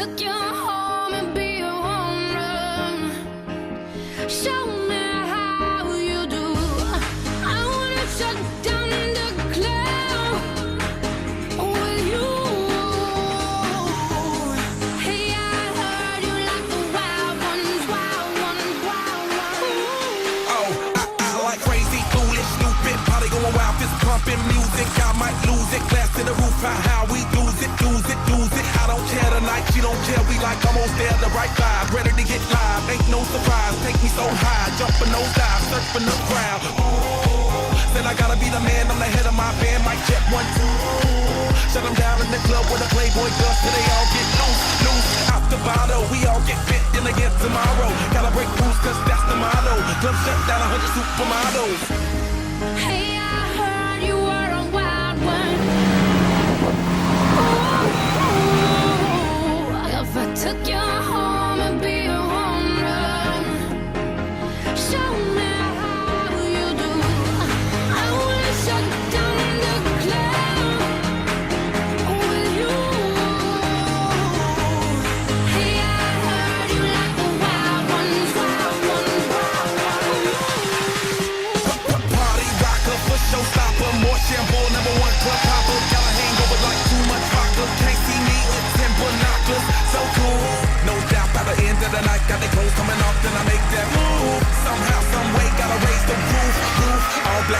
you home and be a show me how you do. I wanna shut down the with you. Hey, I heard you like the wild ones, wild ones, wild ones. Oh, I, like crazy, foolish, stupid, party going wild, pumping music. I might lose it, glass to the roof, how, how we lose it, tonight, she don't care, we like almost there, the right vibe, ready to get live. Ain't no surprise, take me so high, jumping those dives, surfing the crowd. Ooh, said I gotta be the man, I'm the head of my band, mic check one, two. Shut them down in the club with a Playboy girl, till they all get loose, loose. Out the bottle, we all get fit in again tomorrow. Gotta break rules, cause that's the motto. Club shut down, a 100 supermodels. Hey,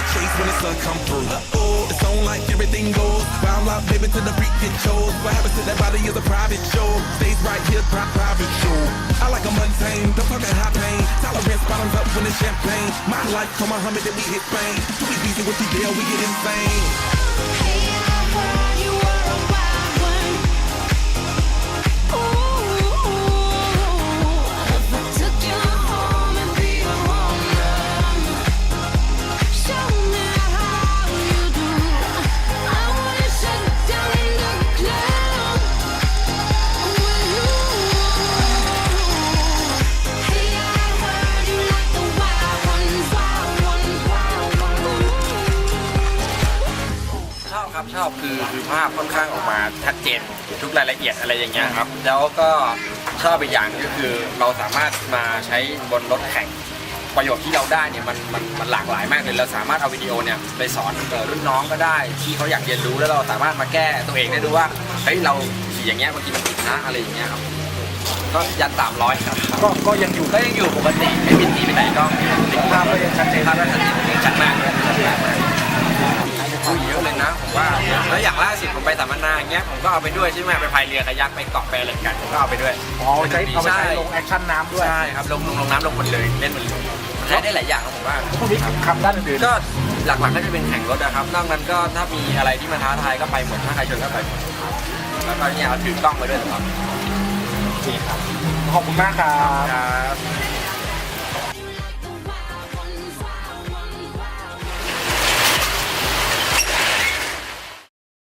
Black when the sun come through. Oh, it's on like everything goes. Wild out, baby, to the freak it shows. What happens to that body is a private show. Stays right here, pri- private show. I like a mundane, don't talk high pain. Tolerance bottoms up when it's champagne. My life, come Muhammad, then we hit Spain. Too easy with the deal, we get insane. ชอบครับชอบคือคือภาพค่อนข้างออกมาชัดเจนทุกรายละเอียดอะไรอย่างเงี้ยครับ แล้วก็ชอบอีกอย่างก็คือเราสามารถมาใช้บนรถแข่งประโยชน์ที่เราได้เนี่ยมันมันมันหลากหลายมากเลยเราสามารถเอาวิดีโอเนี่ยไปสอนเอ่อรุ่นน้องก็ได้ ที่เขาอยากเรียนรู้แล้วเราสามารถมาแก้ตัวเองได้ด้วยว่าเฮ้ยเราขี่อย่างเงี้ยบางทีมันผิดนะอะไรอย่างเงี้ยครับก็ยันสามร้อยครับก็ก็ยังอยู่ก็ยังอยู่ปกติไม่บินหนีไปไหนก็ภาพก็ยังชัดเจนภาพก็ชัดเจนชัดมากเลยชัดมากเลยคุยเยอะเลยนะผมว่า แล้วอย่างล่าสุดผมไปสัมมนาอย่างเงี้ยผมก็เอาไปด้วยใช่ไหมไปพายเรือคายักไปเกาะไปอะไรกันผมก็เอาไปด้วยอ๋อใช้เอาไปใช้ลงแอคชั่นน้ำด้วยใช่ครับลงลงลงน้ำลงบนเลยเล่นบนเรือใช้ได้หลายอย่างครับผมว่าพวกนี้ขับด้านอื่นก็หลักๆก็จะเป็นแข่งรถนะครับนอกนั้นก็ถ้ามีอะไรที่มาท้าทายก็ไปหมดถ้าใครชวนก็ไปหมดแล้วก็เนี่ยเอาถือกล้องไปด้วยนะครับโอเคครับขอบคุณมากครับครับ